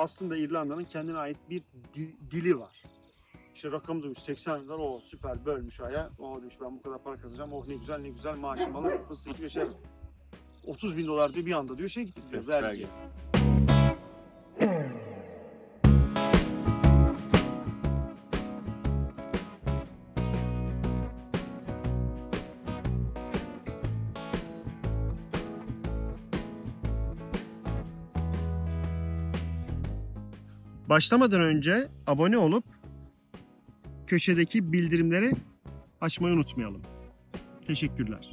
aslında İrlanda'nın kendine ait bir di- dili var. İşte rakam demiş 80 dolar o süper bölmüş aya. O demiş ben bu kadar para kazanacağım. Oh ne güzel ne güzel maaşım alır. Fıstık yaşar. 30 bin dolar diye bir anda diyor şey gitti diyor vergi. vergi. Başlamadan önce abone olup köşedeki bildirimleri açmayı unutmayalım. Teşekkürler.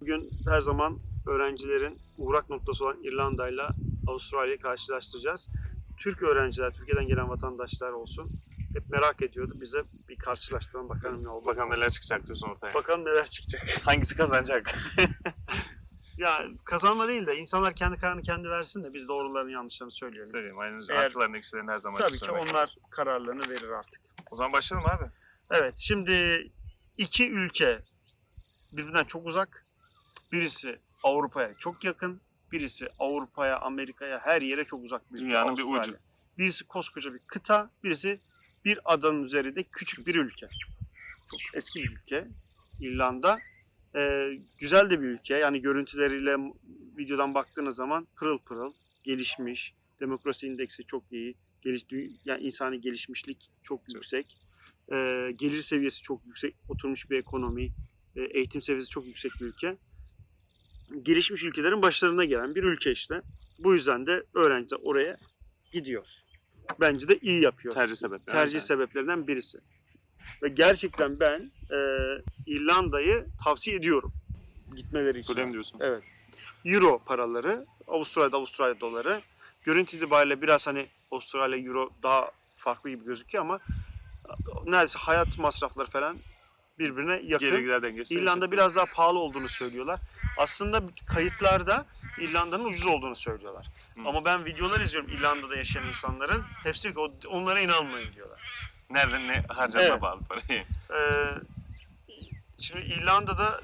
Bugün her zaman öğrencilerin uğrak noktası olan İrlanda ile Avustralya'yı karşılaştıracağız. Türk öğrenciler, Türkiye'den gelen vatandaşlar olsun. Hep merak ediyordu. Bize bir karşılaştıralım bakalım ne oldu. Bakalım neler çıkacak diyorsun ortaya. Bakalım neler çıkacak. Hangisi kazanacak? Ya kazanma değil de insanlar kendi kararını kendi versin de biz doğrularını yanlışlarını söyleyelim. Söyleyeyim aynen öyle. Eğer- Artılarını eksilerini her zaman Tabii ki söylemek onlar lazım. kararlarını verir artık. O zaman başlayalım abi. Evet şimdi iki ülke birbirinden çok uzak. Birisi Avrupa'ya çok yakın. Birisi Avrupa'ya, Amerika'ya her yere çok uzak bir ülke. Dünyanın bir Avustralya. ucu. Birisi koskoca bir kıta, birisi bir adanın üzerinde küçük bir ülke. Çok eski bir ülke. İrlanda. Ee, güzel de bir ülke. Yani görüntüleriyle videodan baktığınız zaman pırıl pırıl, gelişmiş. Demokrasi indeksi çok iyi. Geliş, yani insani gelişmişlik çok yüksek. Ee, gelir seviyesi çok yüksek. Oturmuş bir ekonomi. e, eğitim seviyesi çok yüksek bir ülke. Gelişmiş ülkelerin başlarına gelen bir ülke işte. Bu yüzden de öğrenciler oraya gidiyor. Bence de iyi yapıyor Tercih sebepleri. tercih Evet. sebeplerinden birisi. Ve gerçekten ben e, İrlanda'yı tavsiye ediyorum gitmeleri için. Öyle mi diyorsun? Evet. Euro paraları, Avustralya'da Avustralya doları. Görüntü itibariyle biraz hani Avustralya Euro daha farklı gibi gözüküyor ama neredeyse hayat masrafları falan birbirine yakın. Geri gider dengesi. İrlanda biraz daha pahalı olduğunu söylüyorlar. Aslında kayıtlarda İrlanda'nın ucuz olduğunu söylüyorlar. Hı. Ama ben videolar izliyorum İrlanda'da yaşayan insanların. Hepsi diyor ki "O- onlara inanmayın diyorlar. Nereden ne harcadığına Evet. bağlı parayı. Ee, şimdi İrlanda'da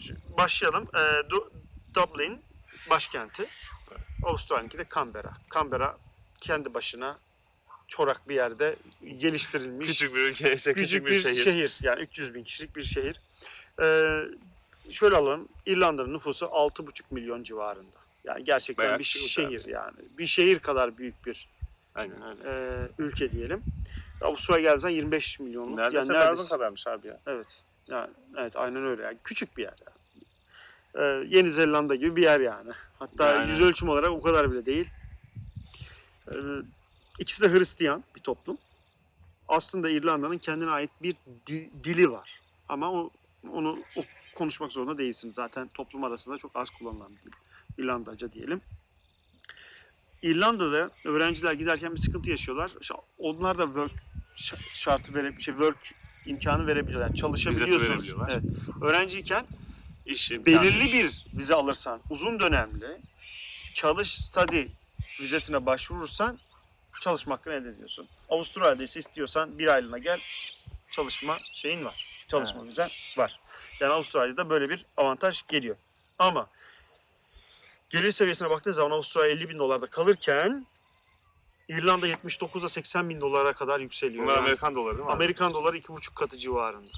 şu- başlayalım. Ee, Du- Dublin başkenti. Avustralya'nınki de Canberra. Canberra kendi başına çorak bir yerde geliştirilmiş. Küçük bir ülke, ise küçük bir şehir. Yani 300 bin kişilik bir şehir. Ee, şöyle alalım. İrlanda'nın nüfusu 6,5 milyon civarında. Yani gerçekten Bayağı bir küçük şehir yani. Bir şehir kadar büyük bir Aynen öyle. e, ülke diyelim. Avustralya gelsen 25 milyonluk. Neredeyse yani Melbourne kadarmış abi ya. Evet. Yani evet aynen öyle. Yani küçük bir yer yani. Ee, Yeni Zelanda gibi bir yer yani. Hatta Yani. yüz ölçüm olarak o kadar bile değil. Ee, ikisi de Hristiyan bir toplum. Aslında İrlanda'nın kendine ait bir di- dili var. Ama o, onu o konuşmak zorunda değilsiniz. Zaten toplum arasında çok az kullanılan bir dil. İrlandaca diyelim. İrlanda'da öğrenciler giderken bir sıkıntı yaşıyorlar. Onlar da work şartı vere, şey work imkanı verebiliyorlar. Yani çalışabiliyorsunuz. Evet. Öğrenciyken İş belirli bir vize alırsan, uzun dönemli çalış study vizesine başvurursan çalışma hakkını elde ediyorsun. Avustralya'da ise istiyorsan bir aylığına gel çalışma şeyin var. Çalışma Ha. vizen var. Yani Avustralya'da böyle bir avantaj geliyor. Ama gelir seviyesine baktığı zaman Avustralya 50 bin dolarda kalırken İrlanda 79 ile 80 bin dolara kadar yükseliyor. Bunlar Yani Amerikan doları değil mi? Amerikan doları iki buçuk katı civarında.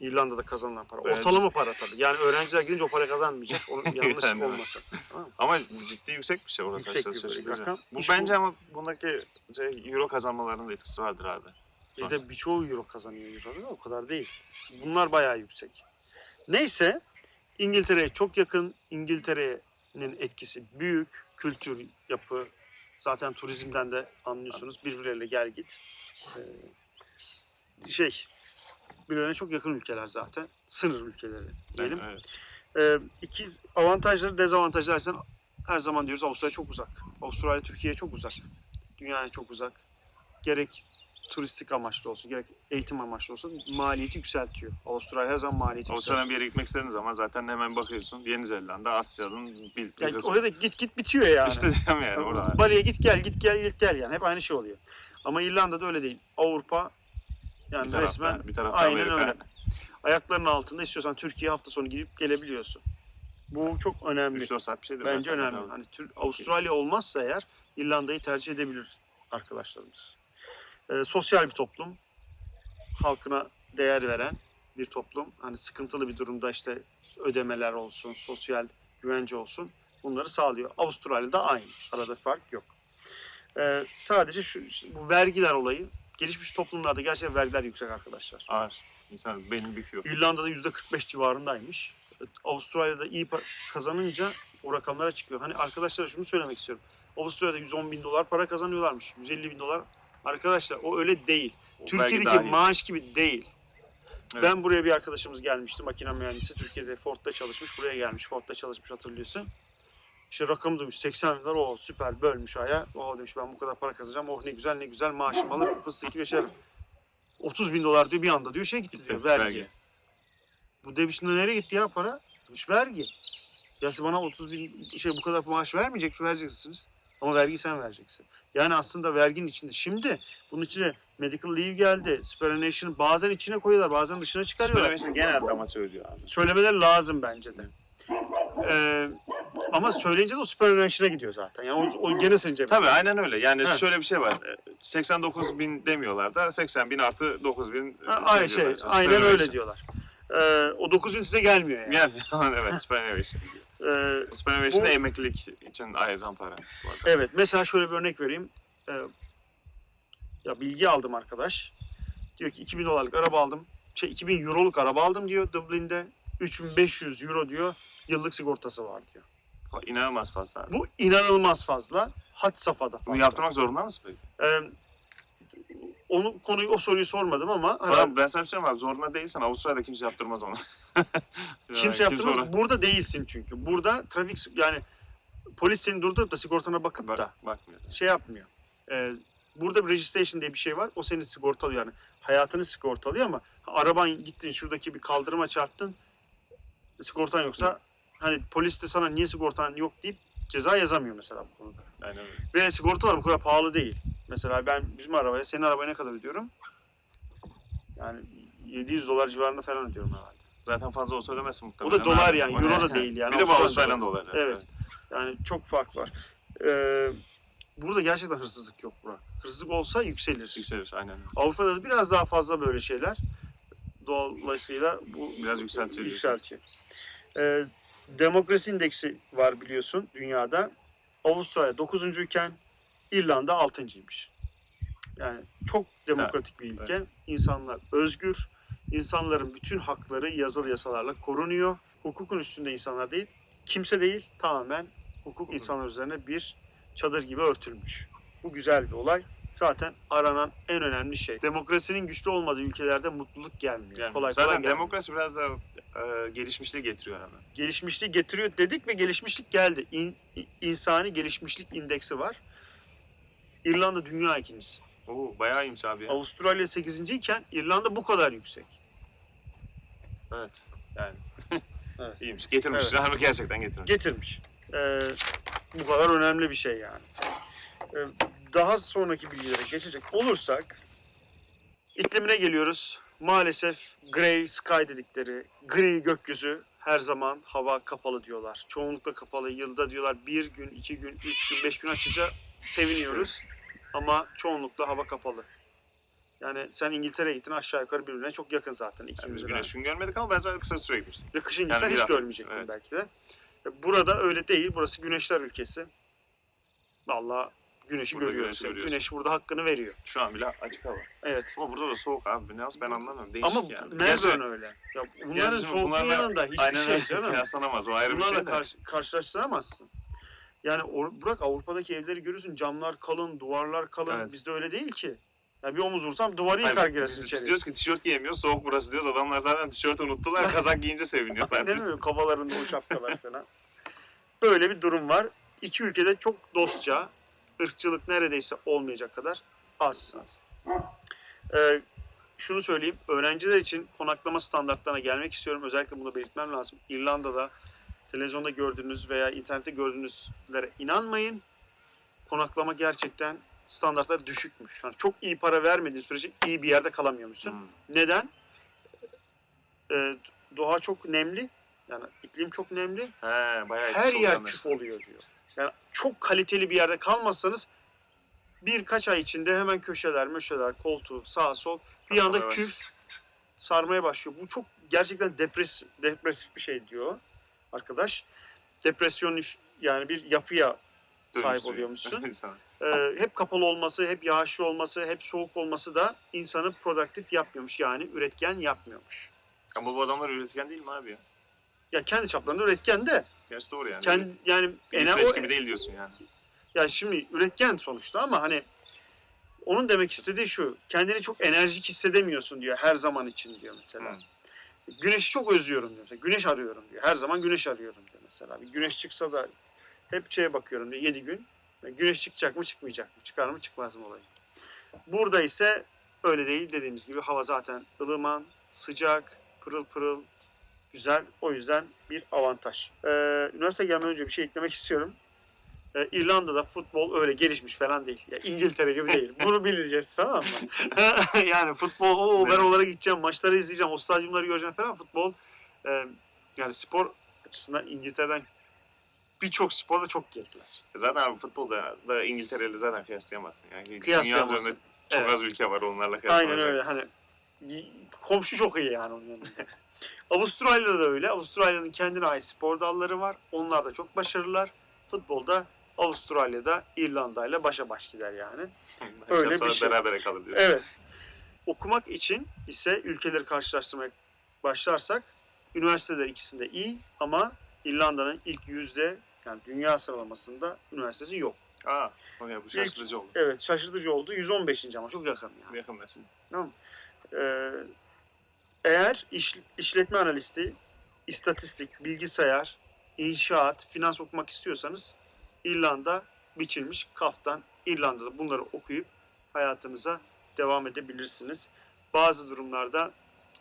İrlanda'da kazanılan para. Evet. Ortalama para tabii. Yani öğrenciler gidince o para kazanmayacak. Onun yanlış Yani olmasın. Tamam? Ama ciddi yüksek bir şey orası. Yüksek bir rakam. Bu İş bence bu- ama bundaki şey, euro kazanmalarının da etkisi vardır abi. Bir de birçoğu euro kazanıyor Euro'da o kadar değil. Bunlar bayağı yüksek. Neyse İngiltere'ye çok yakın. İngiltere'nin etkisi büyük. Kültür, yapı. Zaten turizmden de anlıyorsunuz. Birbirleriyle gel git. Ee, şey birbirlerine çok yakın ülkeler zaten. Sınır ülkeleri diyelim. Evet. Ee, iki avantajları dezavantajları ise her zaman diyoruz Avustralya çok uzak. Avustralya Türkiye'ye çok uzak. Dünyaya çok uzak. Gerek turistik amaçlı olsun, gerek eğitim amaçlı olsun maliyeti yükseltiyor. Avustralya her zaman maliyeti yükseltiyor. Avustralya'dan bir yere gitmek istediğin zaman zaten hemen bakıyorsun. Yeni Zelanda, Asya'nın bir, bir Yani kısmı. oraya da git git bitiyor yani. İşte diyorum yani orada. Bali'ye git gel git gel git gel yani hep aynı şey oluyor. Ama İrlanda'da öyle değil. Avrupa yani Bir taraftan- resmen bir taraftan aynen Amerika. öyle. Ayaklarının altında istiyorsan Türkiye hafta sonu gidip gelebiliyorsun. Bu çok önemli. 3-4 saat bir şeydir Bence önemli. Evet. Hani Tür- Avustralya olmazsa eğer İrlanda'yı tercih edebilir arkadaşlarımız. Ee, sosyal bir toplum. Halkına değer veren bir toplum. Hani sıkıntılı bir durumda işte ödemeler olsun, sosyal güvence olsun bunları sağlıyor. Avustralya'da aynı. Arada fark yok. Ee, sadece şu bu vergiler olayı gelişmiş toplumlarda gerçekten vergiler yüksek arkadaşlar. Ağır. İnsan benim büküyor. İrlanda'da %45 civarındaymış. Avustralya'da iyi kazanınca o rakamlara çıkıyor. Hani arkadaşlara şunu söylemek istiyorum. Avustralya'da 110 bin dolar para kazanıyorlarmış. 150 bin dolar. Arkadaşlar o öyle değil. O Türkiye'deki dahil. maaş gibi değil. Evet. Ben buraya bir arkadaşımız gelmişti. Makine mühendisi. Türkiye'de Ford'da çalışmış. Buraya gelmiş. Ford'da çalışmış hatırlıyorsun. İşte rakamı duymuş 80 bin dolar. O süper bölmüş aya. O demiş ben bu kadar para kazanacağım. Oh ne güzel ne güzel maaşım alır. Fıstık gibi yaşarım. 30 bin dolar diyor bir anda diyor şey gitti, diyor vergi. vergi. Bu demiş nereye gitti ya para? Demiş vergi. Ya bana 30 bin şey bu kadar maaş vermeyecek vereceksiniz. Ama vergi sen vereceksin. Yani aslında verginin içinde. Şimdi bunun içine medical leave geldi. Superannuation bazen içine koyuyorlar bazen dışına çıkarıyorlar. Superannuation genelde ama söylüyor abi. Söylemeler lazım bence de. Ee, ama söyleyince de o superannuation'a gidiyor zaten. Yani o, o gene senin cebinde. Tabii aynen öyle. Yani Ha. şöyle bir şey var. E, 89 bin demiyorlar da 80 bin artı 9 bin. Ha, aynı şey, aynen öyle diyorlar. Ee, o 9000 size gelmiyor yani. Yani evet superannuation. Ee, Superannuation Bu- emeklilik için ayrılan para. Evet mesela şöyle bir örnek vereyim. Ee, ya bilgi aldım arkadaş. Diyor ki 2000 dolarlık araba aldım. Şey 2000 euroluk araba aldım diyor Dublin'de. 3500 euro diyor yıllık sigortası var diyor. Ha, İnanılmaz fazla. Bu inanılmaz fazla. Had safhada fazla. Bunu yaptırmak zorunda mısın peki? Ee, onu konuyu o soruyu sormadım ama herhalde ben sana bir şey abi. Zorunda değilsen Avustralya'da kimse yaptırmaz onu. kimse yaptırmaz. ona- Burada değilsin çünkü. Burada trafik yani polis seni durdurup da sigortana bakıp Bak, da bakmıyor. şey yapmıyor. Ee, burada bir registration diye bir şey var. O seni sigortalıyor yani. Hayatını sigortalıyor ama araban gittin şuradaki bir kaldırıma çarptın. Sigortan yoksa hani polis de sana niye sigortan yok deyip ceza yazamıyor mesela bu konuda. Aynen öyle. Ve sigortalar bu kadar pahalı değil. Mesela ben bizim arabaya, senin arabaya ne kadar ödüyorum? Yani 700 dolar civarında falan ödüyorum herhalde. Zaten fazla olsa ödemezsin Bu muhtemelen. da dolar yani, euro da değil yani. Bir de bu Avustralya Avustralyan doları. Evet. Yani çok fark var. Ee, burada gerçekten hırsızlık yok Burak. Hırsızlık olsa yükselir. Yükselir aynen. Avrupa'da da biraz daha fazla böyle şeyler. Dolayısıyla bu Biraz yükseltiyor. Yükseltiyor. Ee, demokrasi indeksi var biliyorsun dünyada. Avustralya 9. iken İrlanda 6.ymış. Yani çok demokratik bir ülke. İnsanlar özgür. İnsanların bütün hakları yazılı yasalarla korunuyor. Hukukun üstünde insanlar değil. Kimse değil. Tamamen hukuk insanlar üzerine bir çadır gibi örtülmüş. Bu güzel bir olay. Zaten aranan en önemli şey. Demokrasinin güçlü olmadığı ülkelerde mutluluk gelmiyor. Yani kolay zaten kolay gelmiyor. demokrasi biraz da e, gelişmişliği getiriyor hemen. gelişmişlik getiriyor dedik ve gelişmişlik geldi. İn, insani gelişmişlik indeksi var. İrlanda dünya ikincisi. Oo bayağı iyiymiş abi ya. Avustralya 8. iken İrlanda bu kadar yüksek. Evet. Yani. Evet. İyiymiş. Getirmiş. Evet. Harbi gerçekten getirmiş. Getirmiş. Ee, bu kadar önemli bir şey yani. Ee, daha sonraki bilgilere geçecek olursak iklimine geliyoruz. Maalesef grey sky dedikleri gri gökyüzü her zaman hava kapalı diyorlar. Çoğunlukla kapalı. Yılda diyorlar bir gün, iki gün, üç gün, beş gün açınca seviniyoruz. Ama çoğunlukla hava kapalı. Yani sen İngiltere'ye gittin aşağı yukarı birbirine çok yakın zaten. Yani biz güneş gün görmedik ama ben zaten kısa süre gitmiştim. ve kışın Yani gitsen bir hiç görmeyecektin evet. belki de. E, Burada öyle değil. Burası güneşler ülkesi. Vallahi güneşi Burada görüyoruz. güneşi Yani görüyorsun. Güneş burada hakkını veriyor. Şu an bile açık hava. Evet. Ama burada da soğuk abi. Nasıl ben anlamıyorum. Değişik Ama yani. Melbourne öyle. Ya bunların Gerçi soğukluğun bunlarla- yanında hiçbir Aynen şey canım. Kıyaslanamaz. O ayrı bir Bunlarla şey de. karşı- karşılaştıramazsın. Yani or- bırak Avrupa'daki evleri görürsün. Camlar kalın, duvarlar kalın. Evet. Bizde öyle değil ki. Ya bir omuz vursam duvarı Hayır, yıkar biz, girersin biz içeri. diyoruz ki tişört giyemiyoruz. Soğuk burası diyoruz. Adamlar zaten tişörtü unuttular. Kazak giyince seviniyorlar. Aynen öyle kafalarında o şapkalar falan. Böyle bir durum var. İki ülkede çok dostça, ırkçılık neredeyse olmayacak kadar az. Ee, şunu söyleyeyim, öğrenciler için konaklama standartlarına gelmek istiyorum. Özellikle bunu belirtmem lazım. İrlanda'da televizyonda gördüğünüz veya internette gördüğünüzlere inanmayın. Konaklama gerçekten standartlar düşükmüş. Yani çok iyi para vermediğin sürece iyi bir yerde kalamıyormuşsun. Hmm. Neden? Ee, doğa çok nemli Yani iklim çok nemli. He, bayağı Her yer küf oluyor diyor. Yani çok kaliteli bir yerde kalmazsanız birkaç ay içinde hemen köşeler, möşeler, koltuğu, sağ sol bir anda küf sarmaya başlıyor. Bu çok gerçekten depres, depresif bir şey diyor arkadaş. Depresyonif yani bir yapıya sahip oluyormuşsun. Ee, hep kapalı olması, hep yağışlı olması, hep soğuk olması da insanı produktif yapmıyormuş. Yani üretken yapmıyormuş. Ama bu adamlar üretken değil mi abi ya? Ya kendi çaplarında üretken de Gerçi doğru yani. kendi yani Bir İsveç gibi değil diyorsun yani. Ya şimdi üretken sonuçta ama hani onun demek istediği şu. Kendini çok enerjik hissedemiyorsun diyor her zaman için diyor mesela. Hı. Güneşi çok özlüyorum diyor. Güneş arıyorum diyor. Her zaman güneş arıyorum diyor mesela. Bir güneş çıksa da hep şeye bakıyorum diyor 7 gün. Güneş çıkacak mı çıkmayacak mı? Çıkar mı çıkmaz mı olayı. Burada ise öyle değil dediğimiz gibi hava zaten ılıman, sıcak, pırıl pırıl, güzel. O yüzden bir avantaj. Ee, üniversite gelmeden önce bir şey eklemek istiyorum. Ee, İrlanda'da futbol öyle gelişmiş falan değil. Ya İngiltere gibi değil. Bunu bileceğiz tamam mı? yani futbol o ben oralara gideceğim, maçları izleyeceğim, o stadyumları göreceğim falan. Futbol e, yani spor açısından İngiltere'den birçok sporda çok geriler. Zaten abi futbolda da İngiltere'yle zaten kıyaslayamazsın. Yani dünya Kıyaslayamazsın. üzerinde çok Evet. az ülke var onlarla Aynen kıyaslanacak. öyle. Hani komşu çok iyi yani onun yanında. Avustralya'da da öyle. Avustralya'nın kendine ait spor dalları var. Onlar da çok başarılılar. Futbolda Avustralya'da İrlanda ile başa baş gider yani. Öyle bir şey. berabere kalır diyorsun. Evet. Okumak için ise ülkeleri karşılaştırmaya başlarsak üniversiteler ikisinde iyi ama İrlanda'nın ilk yüzde yani dünya sıralamasında üniversitesi yok. Aa, ya bu şaşırtıcı oldu. Evet şaşırtıcı oldu. 115. ama çok yakın yani. Yakınlar. Ee, eğer iş- işletme analisti, istatistik, bilgisayar, inşaat, finans okumak istiyorsanız İrlanda biçilmiş kaftan. İrlanda'da bunları okuyup hayatınıza devam edebilirsiniz. Bazı durumlarda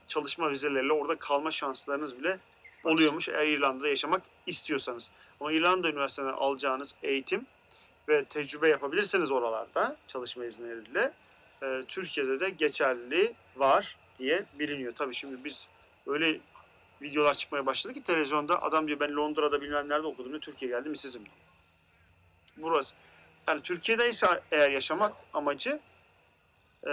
çalışma vizeleriyle orada kalma şanslarınız bile oluyormuş eğer İrlanda'da yaşamak istiyorsanız. Ama İrlanda Üniversitesi'nden alacağınız eğitim ve tecrübe yapabilirseniz oralarda çalışma iznleriyle e, Türkiye'de de geçerliliği var diye biliniyor. Tabii şimdi biz öyle videolar çıkmaya başladı ki televizyonda adam diyor ben Londra'da bilmem nerede okudum diyor Türkiye geldim işsizim diyor. Burası. Yani Türkiye'de ise eğer yaşamak amacı e,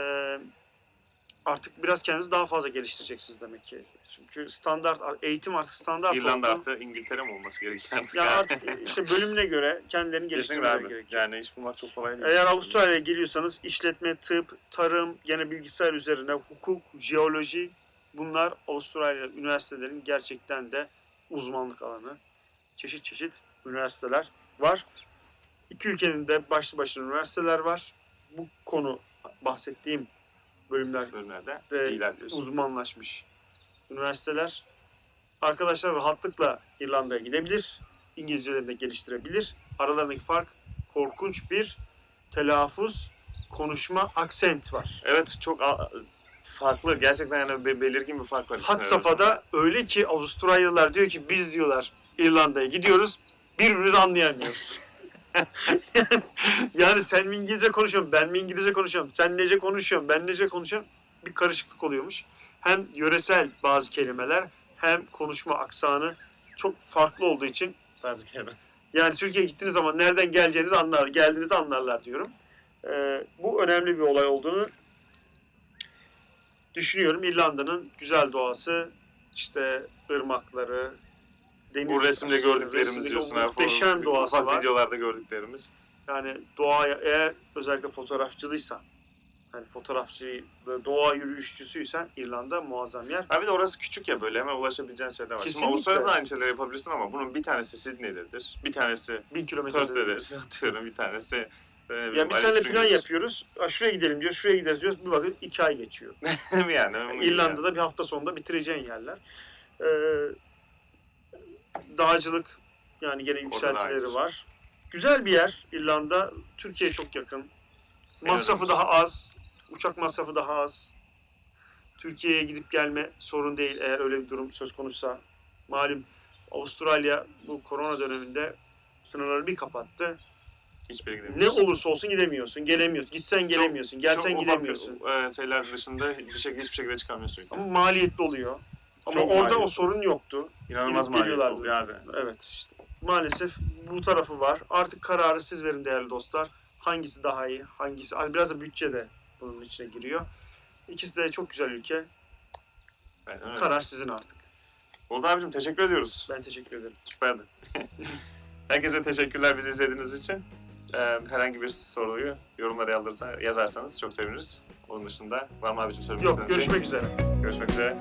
artık biraz kendinizi daha fazla geliştireceksiniz demek ki. Çünkü standart eğitim artık standart İrlanda oldu. artı İngiltere mi olması gerekiyor artık? Ya artık işte bölümüne göre kendilerini geliştirmeleri gerekiyor. Yani iş bulmak çok kolay değil. Eğer Avustralya'ya geliyorsanız işletme, tıp, tarım, gene bilgisayar üzerine hukuk, jeoloji bunlar Avustralya üniversitelerinin gerçekten de uzmanlık alanı. Çeşit çeşit üniversiteler var. İki ülkenin de başlı başına üniversiteler var. Bu konu bahsettiğim bölümler bölümlerde de uzmanlaşmış üniversiteler. Arkadaşlar rahatlıkla İrlanda'ya gidebilir. İngilizcelerini de geliştirebilir. Aralarındaki fark korkunç bir telaffuz, konuşma, aksent var. Evet çok farklı. Gerçekten yani be- belirgin bir fark var. Had safhada öyle ki Avustralyalılar diyor ki biz diyorlar İrlanda'ya gidiyoruz birbirimizi anlayamıyoruz. yani sen mi İngilizce konuşuyorsun, ben mi İngilizce konuşuyorum, sen nece konuşuyorsun, ben nece konuşuyorum bir karışıklık oluyormuş. Hem yöresel bazı kelimeler hem konuşma aksanı çok farklı olduğu için Bazı kelime. yani Türkiye'ye gittiğiniz zaman nereden geleceğinizi anlar, geldiğinizi anlarlar diyorum. Ee, bu önemli bir olay olduğunu düşünüyorum. İrlanda'nın güzel doğası, işte ırmakları, deniz. Bu resimde gördüklerimiz resimdeki diyorsun o abi. Muhteşem doğası Ufak var. videolarda gördüklerimiz. Yani doğaya eğer özellikle fotoğrafçılıysan, hani fotoğrafçı, doğa yürüyüşçüsüysen İrlanda muazzam yer. Abi de orası küçük ya böyle hemen ulaşabileceğin şeyler var. Şimdi Kesinlikle. Avustralya'da da aynı şeyleri yapabilirsin ama bunun bir tanesi Sydney'dedir. Bir tanesi Bin kilometre. Perth'tedir. Atıyorum bir tanesi. e, Ya Alice seninle plan yapıyoruz. Ha, şuraya gidelim diyor, şuraya gideriz diyoruz. Bir bakın iki ay geçiyor. yani. gibi İrlanda'da bir hafta sonunda bitireceğin yerler. Ee, dağcılık yani gene yükseltileri var. Güzel bir yer İrlanda. Türkiye'ye çok yakın. Masrafı daha az. Uçak masrafı daha az. Türkiye'ye gidip gelme sorun değil eğer öyle bir durum söz konuysa. Malum Avustralya bu korona döneminde sınırları bir kapattı. Hiçbir yere Ne gidemiyorsun. olursa olsun gidemiyorsun. Gelemiyorsun. Gitsen gelemiyorsun. Gelsen Çok ufak gidemiyorsun. e, şeyler dışında hiçbir şekilde, hiçbir şekilde çıkamıyorsun. Ama maliyetli oluyor. Ama Çok orada maliyetli. o sorun yoktu. İnanılmaz geliyorlardı. maliyetli oluyor abi. Evet işte. Maalesef bu tarafı var. Artık kararı siz verin değerli dostlar. Hangisi daha iyi, hangisi... Hani Biraz da bütçe de bunun içine giriyor. İkisi de çok güzel ülke. Aynen öyle. Karar sizin artık. Oldu abicim teşekkür ediyoruz. Ben teşekkür ederim. Süperdi. Herkese teşekkürler bizi izlediğiniz için. Ee, herhangi bir soruyu yorumlara yazarsanız, yazarsanız çok seviniriz. Onun dışında var mı abicim söylemek Yok, istediğin bir şey? görüşmek üzere. Görüşmek üzere.